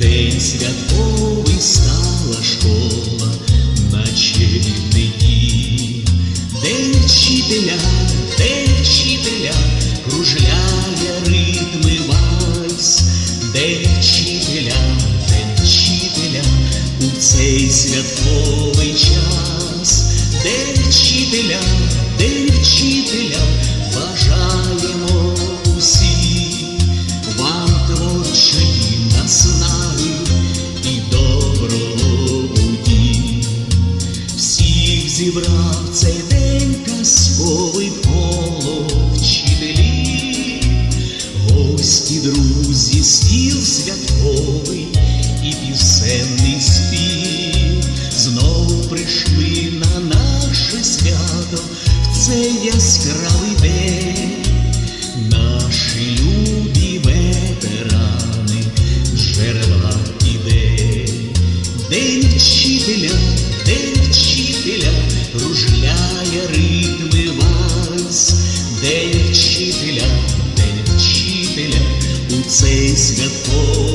день святковий стала школа, наче рідний дім. День вчителя, день вчителя, кружляє ритми вальс, день вчителя, день вчителя, у цей святковий час, день вчителя, день вчителя, зібрав цей день казковий коло вчителі, гості, друзі, стіл святковий і пісенний спів. Знову прийшли на наше свято в цей яскравий день. Наші любі ветерани, джерела ідей. День вчителя, у цей святковий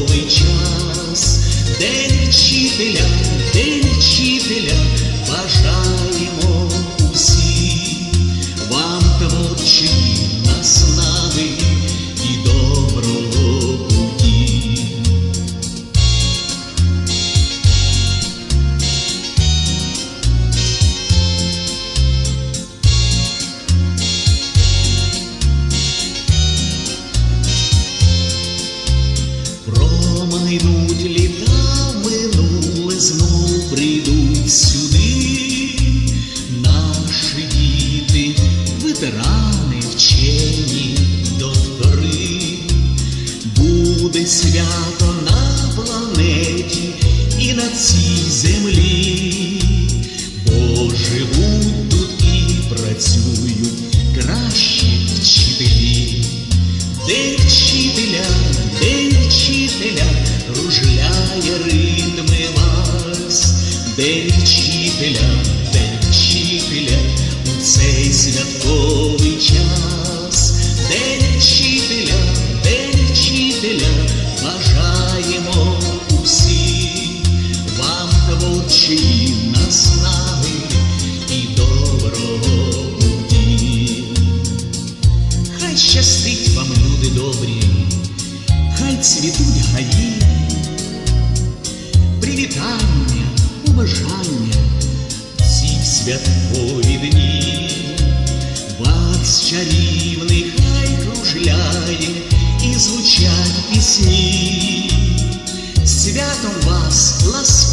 e do вчителя, день вчителя, у цей святковий час, день вчителя, день вчителя, бажаємо усі, вам творчої наснаги і доброго путі. Хай щастить вам, люди добрі, хай цвітуть гаї, привітання, побажання святкові дні. Вас чарівний хай кружляє і звучать пісні. Святом вас ласкаві,